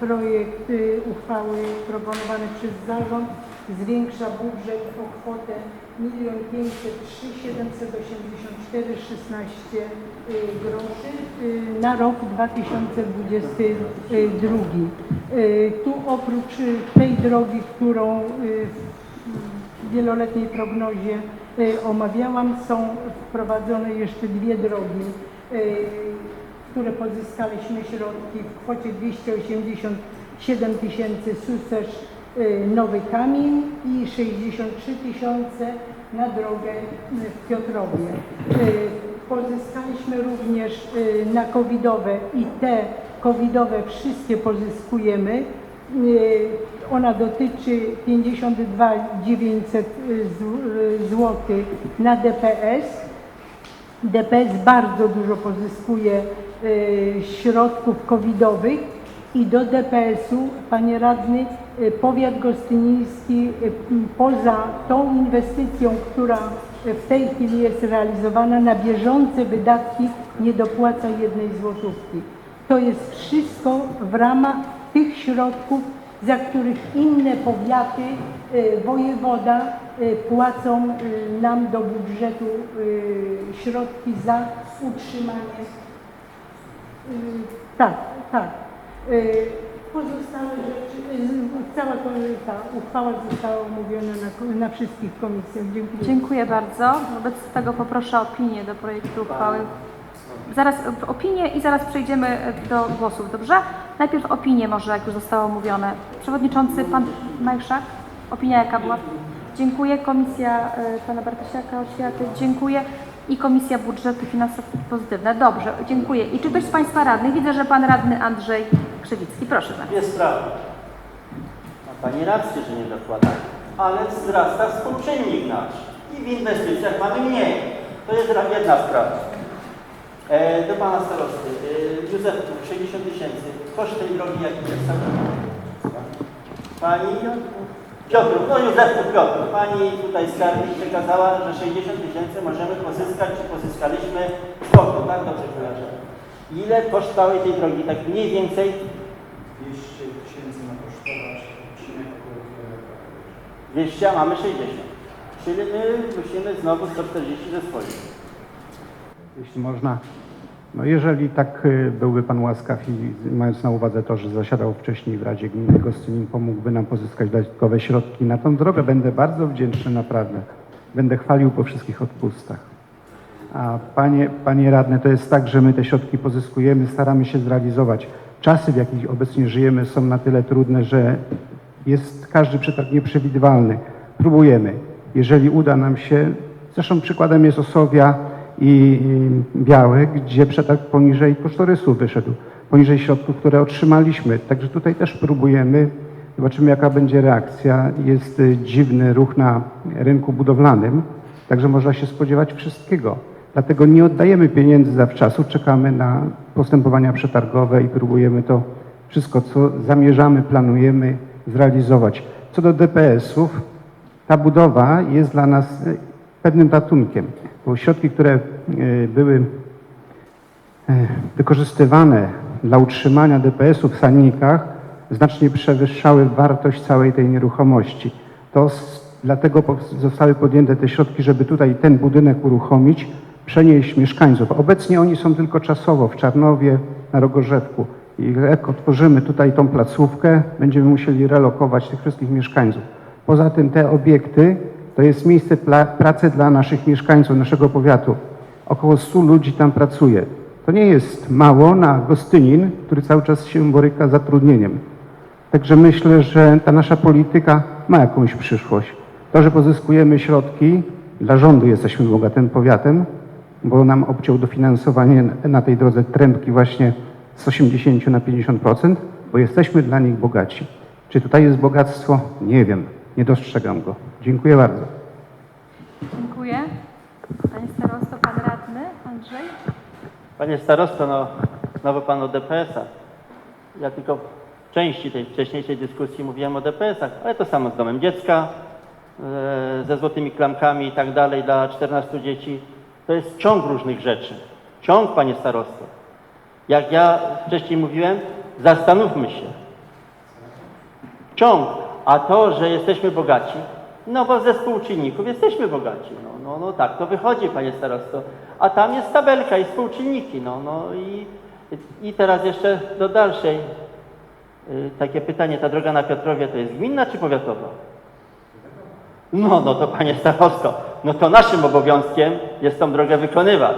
projekt uchwały proponowany przez zarząd zwiększa budżet o kwotę 1 503 784 16 y, groszy y, na rok 2022. Y, Tu oprócz tej drogi, którą y, w wieloletniej prognozie omawiałam, są wprowadzone jeszcze dwie drogi, które pozyskaliśmy środki w kwocie 287 tysięcy Susesz y, Nowy Kamień i 63 tysiące na drogę y, w Piotrowie. Y, Pozyskaliśmy również na covidowe i te covidowe wszystkie pozyskujemy. Ona dotyczy 52 900 zł na DPS. DPS bardzo dużo pozyskuje środków covidowych i do DPS-u, panie radny, y, powiat gostyniński y, poza tą inwestycją, która w tej chwili jest realizowana na bieżące wydatki nie dopłaca jednej złotówki. To jest wszystko w ramach tych środków, za których inne powiaty, y, wojewoda y, płacą y, nam do budżetu y, środki za utrzymanie. Y, Tak, tak. Y, Pozostałe rzeczy, y, cała ta uchwała została omówiona na, na wszystkich komisjach. Dziękuję. Dziękuję bardzo. Wobec tego poproszę o opinię do projektu uchwały. Zaraz opinię i zaraz przejdziemy e, do głosów, dobrze? Najpierw opinię może, jak już zostało omówione. Przewodniczący Pan Majszak, opinia jaka była? Dziękuję. Komisja e, Pana Bartosiaka Oświaty, dziękuję. I Komisja Budżetu i Finansów pozytywne. Dobrze, dziękuję. I czy ktoś z Państwa radnych? Widzę, że Pan Radny Andrzej Krzewicki. Proszę bardzo. Jest sprawa. Ma Pani rację, że nie dokłada, ale wzrasta współczynnik nasz i w inwestycjach mamy mniej. To jest jedna sprawa. E, do Pana Starosty. E, Józefku, 60 tysięcy. Koszt tej drogi jaki jest? Pani Piotr, no Józefku Piotr, Pani tutaj skarbnik przekazała, że 60 tysięcy możemy pozyskać, czy pozyskaliśmy z kogo, tak? Dobrze kojarzę. Ile koszt całej tej drogi, tak mniej więcej? 200 tysięcy ma kosztować odcinek około kilometra. 200, a mamy 60. Czyli my musimy znowu 140 ze swoich. Jeśli można, no jeżeli tak y, byłby Pan łaskaw i mając na uwadze to, że zasiadał wcześniej w Radzie Gminy Gostynin, pomógłby nam pozyskać dodatkowe środki na tą drogę, będę bardzo wdzięczny naprawdę. Będę chwalił po wszystkich odpustach. A panie, panie radne, to jest tak, że my te środki pozyskujemy, staramy się zrealizować. Czasy, w jakich obecnie żyjemy, są na tyle trudne, że jest każdy przetarg nieprzewidywalny. Próbujemy. Jeżeli uda nam się, zresztą przykładem jest Osowia i Białe, gdzie przetarg poniżej kosztorysu wyszedł, poniżej środków, które otrzymaliśmy. Także tutaj też próbujemy. Zobaczymy, jaka będzie reakcja. Jest dziwny ruch na rynku budowlanym, także można się spodziewać wszystkiego. Dlatego nie oddajemy pieniędzy zawczasu, czekamy na postępowania przetargowe i próbujemy to wszystko, co zamierzamy, planujemy zrealizować. Co do DPS-ów, ta budowa jest dla nas pewnym ratunkiem, bo środki, które e, były e, wykorzystywane dla utrzymania DPS-ów w Sannikach znacznie przewyższały wartość całej tej nieruchomości. To dlatego zostały podjęte te środki, żeby tutaj ten budynek uruchomić, przenieść mieszkańców. Obecnie oni są tylko czasowo w Czarnowie, na Rogorzewku. I jak otworzymy tutaj tą placówkę, będziemy musieli relokować tych wszystkich mieszkańców. Poza tym te obiekty to jest miejsce pracy dla naszych mieszkańców, naszego powiatu. Około 100 ludzi tam pracuje. To nie jest mało na Gostynin, który cały czas się boryka z zatrudnieniem. Także myślę, że ta nasza polityka ma jakąś przyszłość. To, że pozyskujemy środki, dla rządu jesteśmy bogatym powiatem, bo nam obciął dofinansowanie na tej drodze Trębki właśnie z 80 na 50%, bo jesteśmy dla nich bogaci. Czy tutaj jest bogactwo? Nie wiem, nie dostrzegam go. Dziękuję bardzo. Dziękuję. Panie starosto, Pan Radny Andrzej. Panie starosto, no, znowu Pan o DPS-ach. Ja tylko w części tej wcześniejszej dyskusji mówiłem o DPS-ach, ale to samo z domem dziecka, e, ze złotymi klamkami i tak dalej dla 14 dzieci. To jest ciąg różnych rzeczy. Ciąg, Panie starosto. Jak ja wcześniej mówiłem, zastanówmy się, ciąg. A to, że jesteśmy bogaci, no bo ze współczynników jesteśmy bogaci. No, no, no tak to wychodzi, panie starosto. A tam jest tabelka i współczynniki. No, no i, i teraz jeszcze do dalszej. y, Takie pytanie, ta droga na Piotrowie to jest gminna czy powiatowa? No, no to panie starosto, no to naszym obowiązkiem jest tą drogę wykonywać.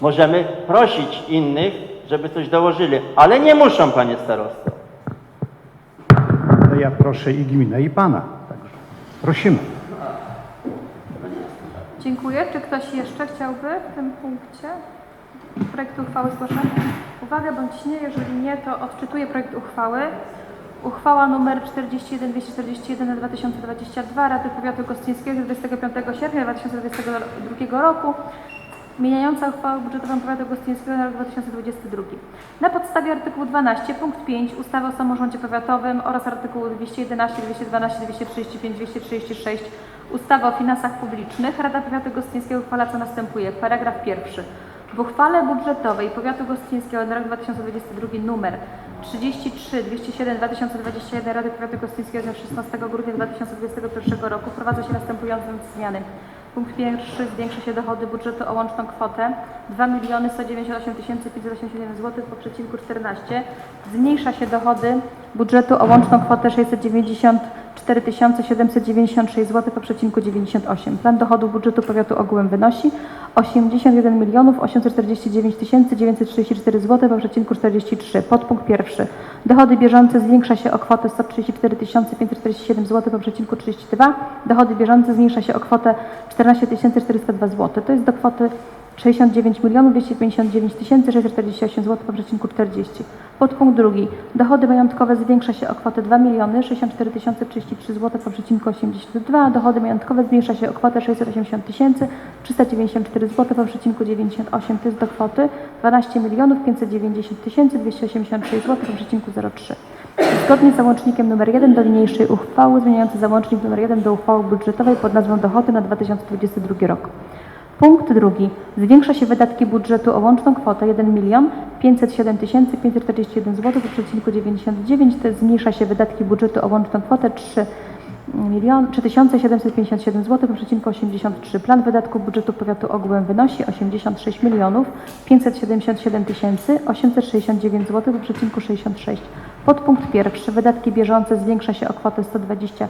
Możemy prosić innych, żeby coś dołożyli, ale nie muszą, panie starosto. Ale ja proszę i gminę, i pana. Prosimy. Dziękuję. Czy ktoś jeszcze chciałby w tym punkcie projektu uchwały zgłaszać uwagę bądź nie? Jeżeli nie, to odczytuję projekt uchwały. Uchwała nr 41241 na 2022 Rady Powiatu Gostyńskiego z 25 sierpnia 2022 roku zmieniająca uchwałę budżetową Powiatu Gostyńskiego na rok 2022. Na podstawie artykułu 12 punkt 5 ustawy o samorządzie powiatowym oraz artykułu 211, 212, 235, 236 ustawy o finansach publicznych Rada Powiatu Gostyńskiego uchwala co następuje. Paragraf pierwszy. W uchwale budżetowej Powiatu Gostyńskiego na rok 2022 numer 33 207 2021 Rady Powiatu Gostyńskiego z 16 grudnia 2021 roku wprowadza się następujące zmiany. Punkt pierwszy zwiększa się dochody budżetu o łączną kwotę 2 198 587 zł po przecinku 14. Zmniejsza się dochody budżetu o łączną kwotę 694 796 zł po przecinku 98. Plan dochodu budżetu powiatu ogółem wynosi 81 849 934 zł po przecinku 43. Podpunkt pierwszy. Dochody bieżące zwiększa się o kwotę 134 547 zł po przecinku 32. Dochody bieżące zmniejsza się o kwotę 14 402 zł. To jest do kwoty 69 259 648 zł po przecinku 40. Podpunkt drugi. Dochody majątkowe zwiększa się o kwotę 2 64 033 zł po przecinku 82. Dochody majątkowe zmniejsza się o kwotę 680 394 zł po przecinku 98. To jest do kwoty 12 590 286 zł po przecinku 03. Zgodnie z załącznikiem nr 1 do niniejszej uchwały zmieniający załącznik nr 1 do uchwały budżetowej pod nazwą Dochody na 2022 rok. Punkt drugi. Zwiększa się wydatki budżetu o łączną kwotę 1 milion 507 541 zł przecinku 99. To jest zmniejsza się wydatki budżetu o łączną kwotę 3 milion 3757 zł przecinku 83. Plan wydatków budżetu powiatu ogółem wynosi 86 milionów 577 869 zł przecinku 66. Podpunkt pierwszy. Wydatki bieżące zwiększa się o kwotę 120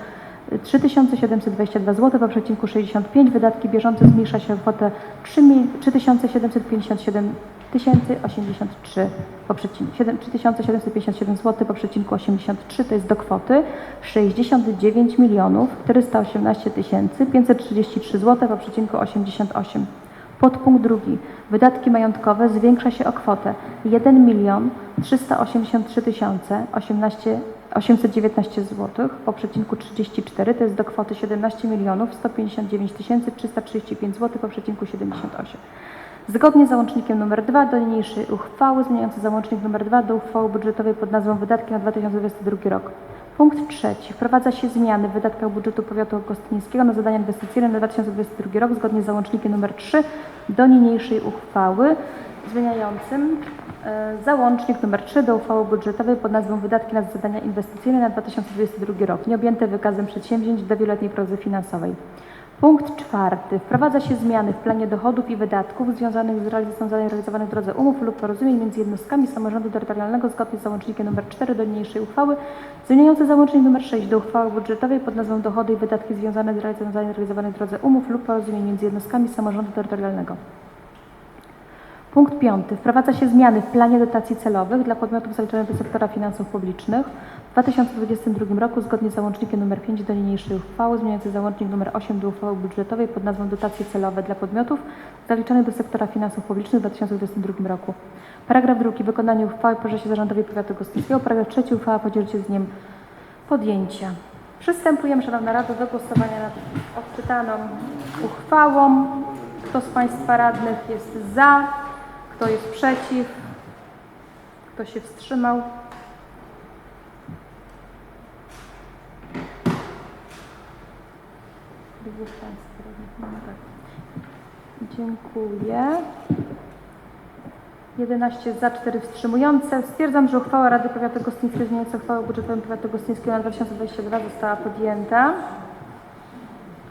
3722 zł po przecinku 65. Wydatki bieżące zmniejsza się o kwotę 3 mil- 3757 083 po przecinku 7 3757 zł po przecinku 83 to jest do kwoty 69 milionów 418 533 zł po przecinku 88. Podpunkt drugi. Wydatki majątkowe zwiększa się o kwotę 1 milion 383 18 819 zł po przecinku 34 to jest do kwoty 17 milionów 159 335 zł po przecinku 78. Zgodnie z załącznikiem nr 2 do niniejszej uchwały zmieniający załącznik nr 2 do uchwały budżetowej pod nazwą Wydatki na 2022 rok. Punkt trzeci. Wprowadza się zmiany w wydatkach budżetu powiatu gostyńskiego na zadania inwestycyjne na 2022 rok zgodnie z załącznikiem nr 3 do niniejszej uchwały zmieniającym e, załącznik nr 3 do uchwały budżetowej pod nazwą Wydatki na zadania inwestycyjne na 2022 rok, nieobjęte wykazem przedsięwzięć do wieloletniej prognozy finansowej. Punkt czwarty. Wprowadza się zmiany w planie dochodów i wydatków związanych z realizacją zadań realizowanych w drodze umów lub porozumień między jednostkami samorządu terytorialnego zgodnie z załącznikiem nr 4 do niniejszej uchwały, zmieniający załącznik nr 6 do uchwały budżetowej pod nazwą Dochody i wydatki związane z realizacją zadań realizowanych w drodze umów lub porozumień między jednostkami samorządu terytorialnego. Punkt piąty. Wprowadza się zmiany w planie dotacji celowych dla podmiotów zaliczonych do sektora finansów publicznych w 2022 roku zgodnie z załącznikiem nr 5 do niniejszej uchwały zmieniający załącznik nr 8 do uchwały budżetowej pod nazwą dotacje celowe dla podmiotów zaliczonych do sektora finansów publicznych w 2022 roku. Paragraf drugi. Wykonanie uchwały porze się zarządowi powiatu gostyńskiego. Paragraf trzeci. Uchwała podzieli się z dniem podjęcia. Przystępujemy, Szanowna Rado, do głosowania nad odczytaną uchwałą. Kto z Państwa radnych jest za? Kto jest przeciw? Kto się wstrzymał? Ma, tak. Dziękuję. 11 za, 4 wstrzymujące. Stwierdzam, że uchwała Rady Powiatu Gostyńskiego zmieniająca uchwałę budżetową Powiatu Gostyńskiego na 2022 została podjęta.